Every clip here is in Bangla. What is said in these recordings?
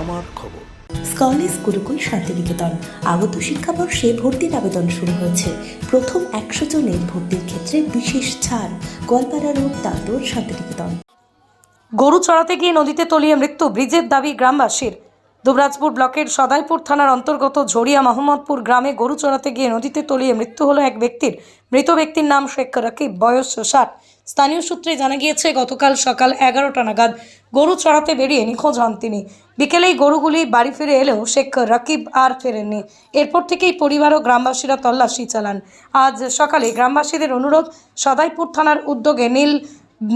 আমার খবর। স্কলেজ গুরুকুল শান্তিনিকেতন। আগত শিক্ষাবর্ষে ভর্তির আবেদন শুরু হয়েছে। প্রথম একশো জনের ভর্তির ক্ষেত্রে বিশেষ ছাড়। গোয়ালপাড়া রোড দাঁতর শান্তিনিকেতন। গরু চড়াতে গিয়ে নদীতে তলিয়ে মৃত্যু ব্রিজের দাবি গ্রামবাসীর। দুবরাজপুর ব্লকের সদাইপুর থানার অন্তর্গত ঝরিয়া মোহাম্মদপুর গ্রামে গরু চড়াতে গিয়ে নদীতে তলিয়ে মৃত্যু হলো এক ব্যক্তির। মৃত ব্যক্তির নাম শেখ রাকিব বয়স ষাট। স্থানীয় সূত্রে জানা গিয়েছে, গতকাল সকাল এগারোটা নাগাদ গরু চড়াতে বেরিয়ে নিখোঁজ হন তিনি। বিকেলেই গরুগুলি বাড়ি ফিরে এলেও শেখ রাকিব আর ফেরেননি। এরপর থেকেই পরিবার ও গ্রামবাসীরা তল্লাশি চালান। আজ সকালে গ্রামবাসীদের অনুরোধ, সদাইপুর থানার উদ্যোগে নীল,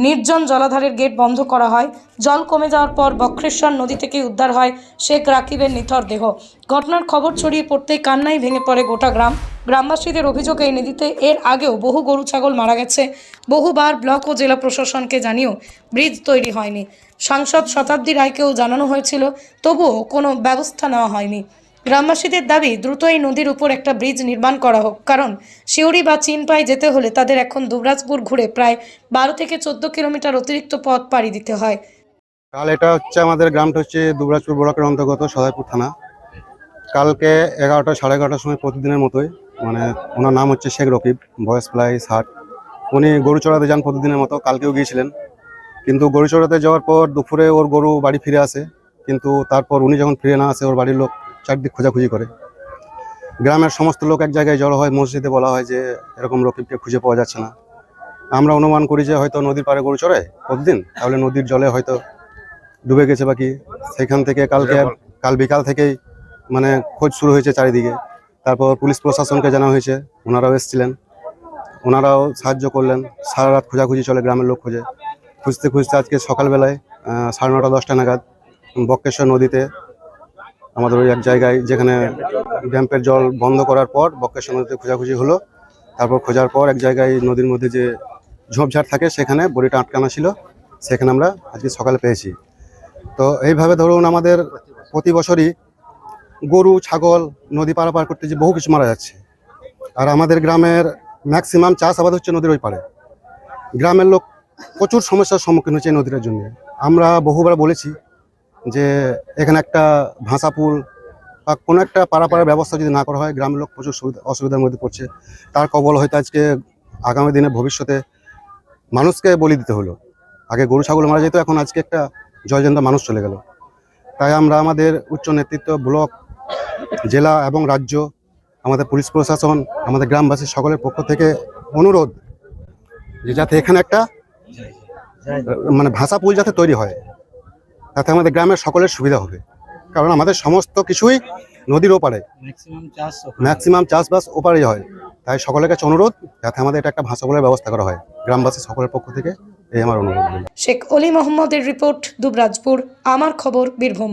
নির্জন জলাধারের গেট বন্ধ করা হয়। জল কমে যাওয়ার পর বক্রেশ্বর নদী থেকে উদ্ধার হয় শেখ রাকিবের নিথর দেহ। ঘটনার খবর ছড়িয়ে পড়তেই কান্নাই ভেঙে পড়ে গোটা গ্রাম। গ্রামবাসীদের অভিযোগ এই নদীতে এর আগেও বহু গরু, ছাগল মারা গেছে। বহুবার ব্লক ও জেলা প্রশাসনকে জানিয়েও ব্রিজ তৈরি হয়নি। সাংসদ শতাব্দী রায়কেও জানানো হয়েছিল, তবুও কোনো ব্যবস্থা নেওয়া হয়নি। গ্রামবাসীদের দাবি, দ্রুত এই নদীর উপর একটা ব্রিজ নির্মাণ করা হোক, কারণ শিউরি বা চিনপাই যেতে হলে তাদের এখন দুবরাজপুর ঘুরে প্রায় বারো থেকে চোদ্দ কিলোমিটার অতিরিক্ত পথ পাড়ি দিতে হয়। কাল এটা হচ্ছে আমাদের গ্রামটা হচ্ছে দুবরাজপুর ব্লকের অন্তর্গত সদাইপুর থানা। কালকে এগারোটা, সাড়ে এগারোটার সময় প্রতিদিনের মতোই মানে ওনার নাম হচ্ছে শেখ রকিব বয়স প্রায় ষাট। উনি গরু চড়াতে যান প্রতিদিনের মতো কালকেও গিয়েছিলেন। কিন্তু গরু চড়াতে যাওয়ার পর দুপুরে ওর গরু বাড়ি ফিরে আসে কিন্তু তারপর উনি যখন ফিরে না আসে ওর বাড়ির লোক চারদিক খোঁজাখুঁজি করে। গ্রামের সমস্ত লোক এক জায়গায় জড়ো হয় মসজিদে বলা হয় যে এরকম রকিবকে খুঁজে পাওয়া যাচ্ছে না। আমরা অনুমান করি যে হয়তো নদীর পাড়ে গরু চড়ে প্রতিদিন তাহলে নদীর জলে হয়তো ডুবে গেছে বাকি সেখান থেকে কালকে কাল বিকাল থেকেই মানে খোঁজ শুরু হয়েছে চারিদিকে। তারপর পুলিশ প্রশাসনকে জানা হয়েছে, ওনারাও এসেছিলেন। ওনারাও সাহায্য করলেন, সারা রাত খোঁজাখুঁজি চলে গ্রামের লোক খোঁজে। খুঁজতে খুঁজতে আজকে সকালবেলায় সাড়ে নটা, দশটা নাগাদ বক্রেশ্বর নদীতে আমাদের ওই এক জায়গায় যেখানে ড্যাম্পের জল বন্ধ করার পর বক্রেশ্বর নদীতে খোঁজাখুঁজি হলো। তারপর খোঁজার পর এক জায়গায় নদীর মধ্যে যে ঝোপঝাড় থাকে সেখানে বড়িটা আটকানো ছিল, সেখানে আমরা আজকে সকালে পেয়েছি। তো এইভাবে ধরুন আমাদের প্রতি বছরই গরু, ছাগল নদী পারাপার করতে যে বহু কিছু মারা যাচ্ছে। আর আমাদের গ্রামের ম্যাক্সিমাম চাষ আবাদ হচ্ছে নদীর ওই পারে গ্রামের লোক প্রচুর সমস্যার সম্মুখীন হচ্ছে এই নদীটার জন্য। আমরা বহুবার বলেছি যে এখানে একটা ভাষা পুল বা কোনো একটা পারাপাড়ার ব্যবস্থা যদি না করা হয়, গ্রামের লোক প্রচুর সুবিধা, অসুবিধার মধ্যে পড়ছে। তার কবল হয়তো আজকে, আগামী দিনে ভবিষ্যতে মানুষকে বলি দিতে হলো। আগে গরু, ছাগল মারা যেত, এখন আজকে একটা জয়জন্ত মানুষ চলে গেল। তাই আমরা আমাদের উচ্চ নেতৃত্ব ব্লক জেলা এবং রাজ্য আমাদের পুলিশ প্রশাসন আমাদের গ্রামবাসী সকলের পক্ষ থেকে অনুরোধ যে যাতে এখানে একটা মানে ভাষা পুল যাতে তৈরি হয় তাতে আমাদের গ্রামের সকলের সুবিধা হবে। কারণ আমাদের সমস্ত কিছুই নদীর ওপারে। ম্যাক্সিমাম চাষবাস ওপারেই হয়। তাই সকলের কাছে অনুরোধ যাতে আমাদের এটা একটা ভাষা বলার ব্যবস্থা করা হয়। গ্রামবাসী সকলের পক্ষ থেকে এই আমার অনুরোধ শেখ অলি মোহাম্মদের রিপোর্ট দুবরাজপুর। আমার খবর বীরভূম।